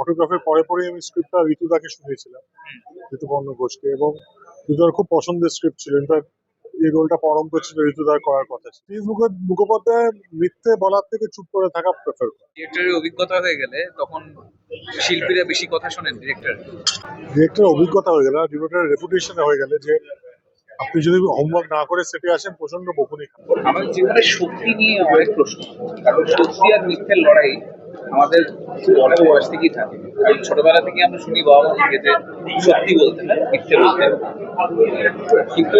অটোগ্রাফের পরে পরে আমি স্ক্রিপ্টটা ঋতুদাকে শুনিয়েছিলাম ঋতুপর্ণ ঘোষকে। এবং ঋতুদার খুব পছন্দের স্ক্রিপ্ট ছিল। ইনফ্যাক্ট এই রোলটা পরম্প ছিল ঋতুদার করার কথা। ছিল প্রিন্স মুখোপাধ্যায় মিথ্যে বলার থেকে চুপ করে থাকা প্রেফার করে। ডিরেক্টরের অভিজ্ঞতা হয়ে গেলে তখন শিল্পীরা বেশি কথা শোনেন ডিরেক্টর ডিরেক্টর অভিজ্ঞতা হয়ে গেল ডিরেক্টরের রেপুটেশন হয়ে গেলে যে আপনি যদি হোমওয়ার্ক না করে সেটে আসেন প্রচণ্ড বকুনি আমার জীবনে শক্তি নিয়ে অনেক প্রশ্ন। কারণ সত্যি আর মিথ্যের লড়াই আমাদের অনেক বয়স থেকেই থাকে। কারণ ছোটবেলা থেকে আমরা শুনি বাবা মা থেকে যে সত্যি বলতে হয়, মিথ্যে বলতে কিন্তু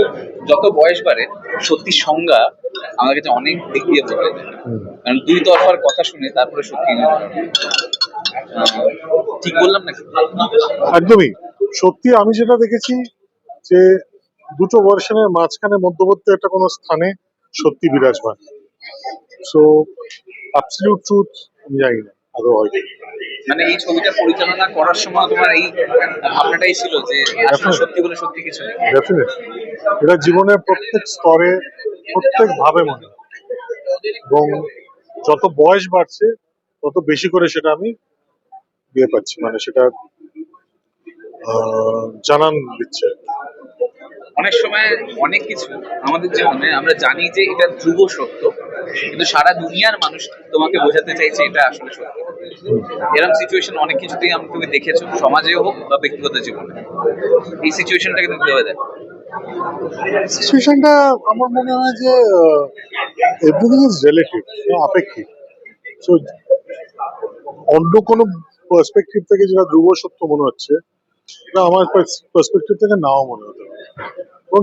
যত বয়স বাড়ে সত্যি সংজ্ঞা আমার কাছে অনেক দিক দিয়ে বদলে কারণ দুই তরফার কথা শুনে তারপরে সত্যি ঠিক বললাম নাকি? একদমই। সত্যি আমি যেটা দেখেছি যে দুটো ভার্সনের মাঝখানে মধ্যবর্তী একটা কোনো স্থানে সত্যি বিরাজমান। সো অ্যাবসলিউট ট্রুথ আমি জানি না আদৌ হয়তো মানে এই ছবিটা পরিচালনা করার সময় তোমার এই ভাবনাটাই ছিল যে আসলে সত্যি বলে সত্যি কিছু ডেফিনেট এটা জীবনের প্রত্যেক স্তরে প্রত্যেক ভাবে মনে এবং যত বয়স বাড়ছে তত বেশি করে সেটা আমি দিয়ে পাচ্ছি মানে সেটা আহ, জানান দিচ্ছে অনেক সময় অনেক কিছু আমাদের জীবনে আমরা জানি যে এটা ধ্রুব সত্য কিন্তু সারা দুনিয়ার মানুষ তোমাকে বোঝাতে চাইছে এটা আসলে সত্য। এরকম সিচুয়েশন অনেক কিছুতেই আমি তুমি দেখেছ সমাজে হোক বা ব্যক্তিগত জীবনে। এই সিচুয়েশনটাকে তুমি কীভাবে দেখো? সিচুয়েশনটা আমার মনে হয় যে এভরিথিং ইজ রিলেটিভ আপেক্ষিক। সো অন্য কোনো পার্সপেক্টিভ থেকে যেটা ধ্রুব সত্য মনে হচ্ছে না আমার পার্সপেক্টিভ থেকে নাও মনে হতে পারে। এবং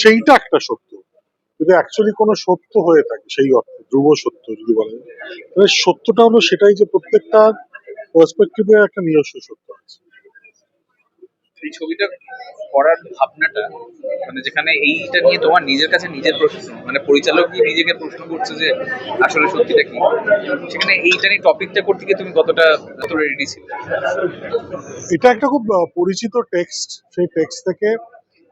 সেইটা একটা সত্য। যদি অ্যাকচুয়ালি কোনো সত্য হয়ে থাকে সেই অর্থে ধ্রুব সত্য যদি বলেন তাহলে সত্যটা হলো সেটাই যে প্রত্যেকটা পার্সপেক্টিভে একটা নিজস্ব সত্য আছে। এই ছবিটা করার ভাবনাটা মানে যেখানে এইটা নিয়ে তোমার নিজের কাছে নিজের প্রশ্ন মানে পরিচালকই নিজেকে প্রশ্ন করছে যে আসলে সত্যিটা কি? সেখানে এইটা নিয়ে টপিকটা করতে গিয়ে তুমি কতটা কতটা রেডি ছিলে? এটা একটা খুব পরিচিত টেক্সট সেই টেক্সট থেকে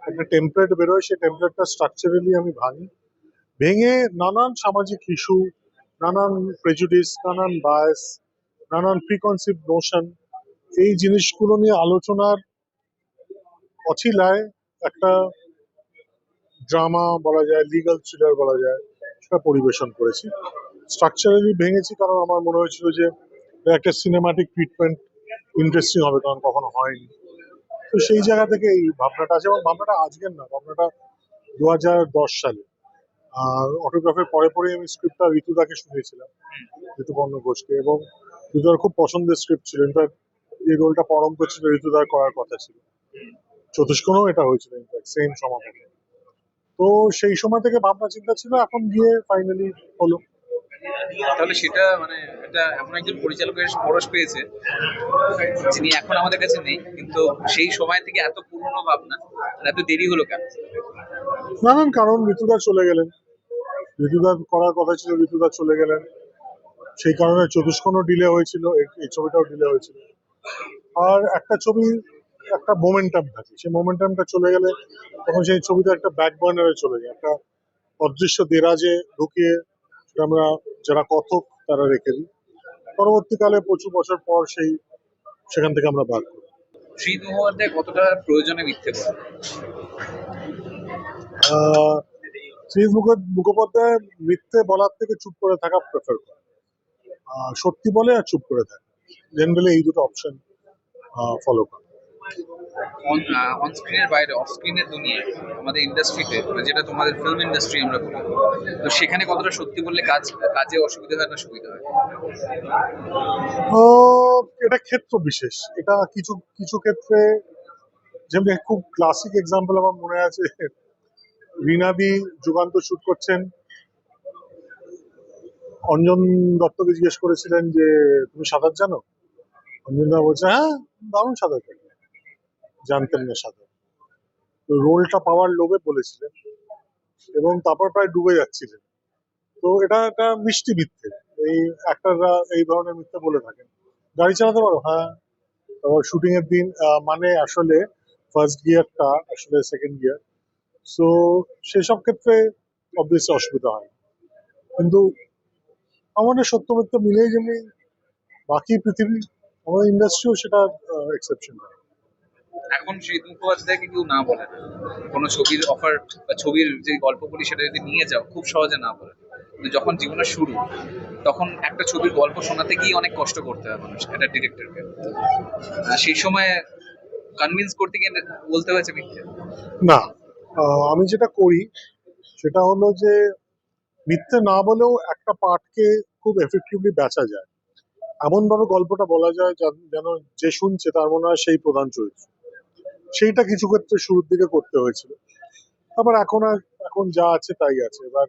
একটা টেমপ্লেট বেরোয় সেই টেমপ্লেটটা স্ট্রাকচারালি আমি ভাঙি। ভেঙে নানান সামাজিক ইস্যু নানান প্রেজুডিস নানান বায়াস নানান প্রিকনসিভ নোশন এই জিনিসগুলো নিয়ে আলোচনার অছিলায় একটা ড্রামা বলা যায় লিগাল থ্রিলার বলা যায়, সেটা পরিবেশন করেছি। স্ট্রাকচারালি ভেঙেছি কারণ আমার মনে হয়েছিল যে একটা সিনেমাটিক ট্রিটমেন্ট ইন্টারেস্টিং হবে, কারণ কখনো হয়নি। তো সেই জায়গা থেকে এই ভাবনাটা আছে এবং ভাবনাটা আজকের না, ভাবনাটা দু সালে। আর অটোগ্রাফের পরে পরে আমি স্ক্রিপ্টটা ঋতুদাকে শুনিয়েছিলাম ঋতুপর্ণ ঘোষকে। এবং ঋতুদার খুব পছন্দের স্ক্রিপ্ট ছিল। ইনফ্যাক্ট এই রোলটা পরম্প ছিল ঋতুদার করার কথা ছিল। চতুষ্কোণও এটা হয়েছিল ইনফ্যাক্ট সেম সমাধানে তো সেই সময় থেকে ভাবনা চিন্তা ছিল এখন গিয়ে ফাইনালি হলো। তাহলে সেটা মানে এটা এমন একজন পরিচালকের পরশ পেয়েছে যিনি এখন আমাদের কাছে নেই কিন্তু সেই সময় থেকে এত পুরনো ভাবনা এত দেরি হলো কেন? নানান কারণ ঋতুদা চলে গেলেন। ঋতুদা করার কথা ছিল ঋতুদা চলে গেলেন। সেই কারণে চতুষ্কোণও ডিলে হয়েছিল এই- ছবিটাও ডিলে হয়েছিল। আর একটা ছবি একটা মোমেন্টাম থাকে। সেই মোমেন্টামটা চলে গেলে তখন সেই ছবিটা একটা ব্যাক বার্নারে চলে যায় একটা অদৃশ্য দেরাজে ঢুকিয়ে সেটা আমরা যারা কথক তারা রেখে দিই। পরবর্তীকালে প্রচুর বছর পর সেই সেখান থেকে আমরা বার করি। শ্রী মুখোপাধ্যায় কতটা প্রয়োজনে মিথ্যে বলে? আহ, শ্রী মুখো- মুখোপাধ্যায় মিথ্যে বলার থেকে চুপ করে থাকা প্রেফার করে। সত্যি বলে আর চুপ করে থাকে। জেনারেলি এই দুটো অপশন ফলো করে। অন স্ক্রিনের বাইরে অফ স্ক্রিনের দুনিয়ায় আমাদের ইন্ডাস্ট্রিতে যেটা তোমাদের ফিল্ম ইন্ডাস্ট্রি আমরা বলি তো সেখানে কতটা সত্যি বললে কাজ কাজে অসুবিধা হয় না সুবিধা হয়? এটা ক্ষেত্র বিশেষ। এটা কিছু কিছু ক্ষেত্রে যেমনি খুব ক্লাসিক এক্সাম্পল আমার মনে আছে রিনাদি যুগান্ত শুট করছেন। অঞ্জন দত্তকে জিজ্ঞেস করেছিলেন যে, তুমি সাঁতার জানো? অঞ্জন দা বলছে হ্যাঁ দারুণ সাঁতার কাটি। জানতেন না সাঁতার। তো রোলটা পাওয়ার লোভে বলেছিলেন এবং তারপর প্রায় ডুবে যাচ্ছিলেন। তো এটা একটা মিষ্টি মিথ্যে। এই অ্যাক্টাররা এই ধরনের মিথ্যে বলে থাকেন। গাড়ি চালাতে পারো? হ্যাঁ। তারপর শুটিং এর দিন মানে আসলে ফার্স্ট গিয়ারটা আসলে সেকেন্ড গিয়ার সো সেসব ক্ষেত্রে অবভিয়াসলি অসুবিধা হয়। কিন্তু আমাদের সত্য মিথ্যে মিলেই যেমনি বাকি পৃথিবী আমাদের ইন্ডাস্ট্রিও সেটা এক্সেপশন এখন সেই মুখোপাধ্যায়কে কেউ না বলে। না কোনো ছবির অফার বা ছবির যে গল্প বলি সেটা যদি নিয়ে যাও খুব সহজে না বলে। কিন্তু যখন জীবনের শুরু তখন একটা ছবির গল্প শোনাতে গিয়ে অনেক কষ্ট করতে হয় মানুষ একটা ডিরেক্টরকে। সেই সময় কনভিন্স করতে গিয়ে বলতে হয়েছে মিথ্যে? না। আমি যেটা করি, সেটা হলো যে, মিথ্যে না বলেও একটা পার্টকে খুব এফেক্টিভলি বেচা যায়। এমন ভাবে গল্পটা বলা যায় যেন- যে শুনছে তার মনে হয় সেই প্রধান চরিত্র। সেইটা কিছু ক্ষেত্রে শুরুর দিকে করতে হয়েছিল। আবার এখন আর, এখন যা আছে তাই আছে। এবার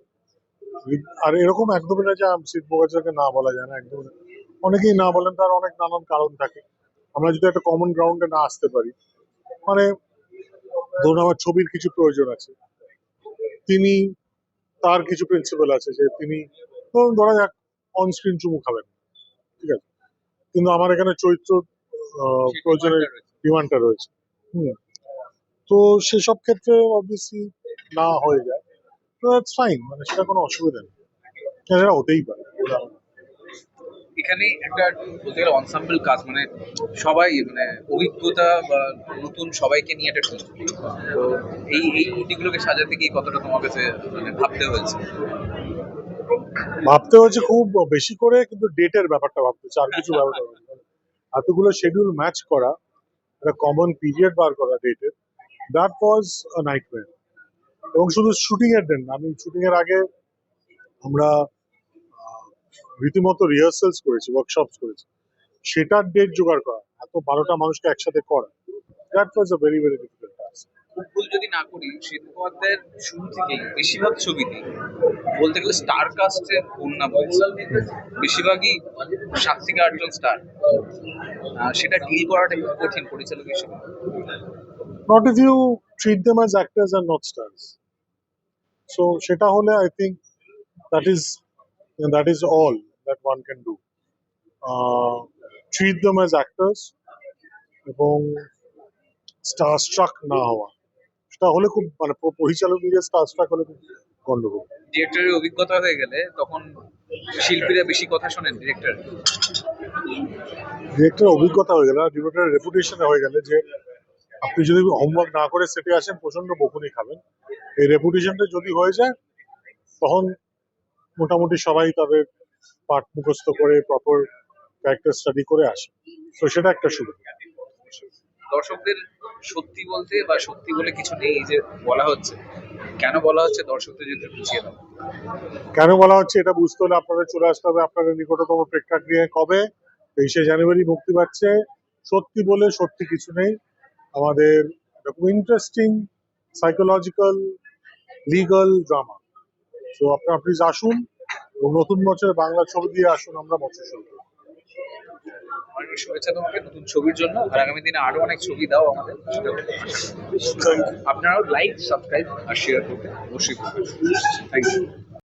আর এরকম একদমই না যে সিট মুখার্জিকে না বলা যায় না একদম অনেকেই না বলেন তার অনেক নানান কারণ থাকে। আমরা যদি একটা কমন গ্রাউন্ডে না আসতে পারি মানে ধরুন আমার ছবির কিছু প্রয়োজন আছে। তিনি তার কিছু প্রিন্সিপাল আছে যে তিনি ধরুন ধরা যাক অন স্ক্রিন চুমু খাবেন। ঠিক আছে? কিন্তু আমার এখানে চরিত্র প্রয়োজনের। ডিমান্ডটা রয়েছে। হুম। তো সেসব ক্ষেত্রে অবভিয়াসলি না হয়ে যায়। তো দ্যাটস ফাইন মানে সেটা কোনো অসুবিধা নেই। সেটা হতেই পারে। এখানে একটা বলতে গেলে অনসাম্বল কাজ মানে সবাই মানে অভিজ্ঞতা বা নতুন সবাইকে নিয়ে একটা টিম তো এই এই কুটিগুলোকে সাজাতে গিয়ে কতটা তোমার কাছে মানে ভাবতে হয়েছে? ভাবতে হয়েছে খুব বেশি করে, কিন্তু ডেটের ব্যাপারটা ভাবতে হচ্ছে আর কিছু ব্যাপারটা এতগুলো শিডিউল ম্যাচ করা, একটা কমন পিরিয়ড বার করা ডেটের দ্যাট ওয়াজ নাইটমেয়ার এবং শুধু শুটিং এর দিন আমি শুটিং এর আগে আমরা রীতিমতো রিহার্সালস করেছি ওয়ার্কশপস করেছি। সেটার ডেট জোগাড় করা এত বারোটা মানুষকে একসাথে করা that was a very very difficult task ভুল যদি না করি শীত মুখোপাধ্যায়ের শুরু থেকেই বেশিরভাগ ছবিতে বলতে গেলে স্টার কাস্টের বন্যা বলছে বেশিরভাগই সাত থেকে আটজন স্টার সেটা ডিল করাটা খুব কঠিন পরিচালক হিসেবে not if you treat them as actors and not stars. So সেটা হলে I think that is that is all that one can do. Uh, treat them as actors. এবং starstruck না হওয়া। সেটা হলে খুব মানে পরিচালক নিজে starstruck হলে খুব গন্ডগোল। ডিরেক্টরের অভিজ্ঞতা হয়ে গেলে তখন শিল্পীরা বেশি কথা শোনেন ডিরেক্টর ডিরেক্টর অভিজ্ঞতা হয়ে গেলে ডিরেক্টরের রেপুটেশনে হয়ে গেলে যে আপনি যদি হোমওয়ার্ক না করে সেটে আসেন প্রচণ্ড বকুনি খাবেন। এই রেপুটেশনটা যদি হয়ে যায় তখন মোটামুটি সবাই তাদের পাঠ মুখস্থ করে প্রপার ক্যারেক্টার স্টাডি করে আসে। তো সেটা একটা সুবিধা। দর্শকদের সত্যি বলতে বা সত্যি বলে কিছু নেই যে বলা হচ্ছে। কেন বলা হচ্ছে? দর্শকদের যদি বুঝিয়ে দাও। কেন বলা হচ্ছে এটা বুঝতে হলে আপনাদের চলে আসতে হবে আপনাদের নিকটতম প্রেক্ষাগৃহে। কবে? তেইশে জানুয়ারি মুক্তি পাচ্ছে। সত্যি বলে সত্যি কিছু নেই। আমাদের ইন্টারেস্টিং সাইকোলজিক্যাল লিগাল ড্রামা তো আপনারা প্লিজ আসুন। নতুন বছরে বাংলা ছবি দিয়ে আসুন আমরা বছর শুরু করি শুভেচ্ছা তোমাকে নতুন ছবির জন্য আর আগামী দিনে আরও অনেক ছবি দাও আমাদের। আপনারাও লাইক সাবস্ক্রাইব আর শেয়ার করতে অবশ্যই থ্যাংক ইউ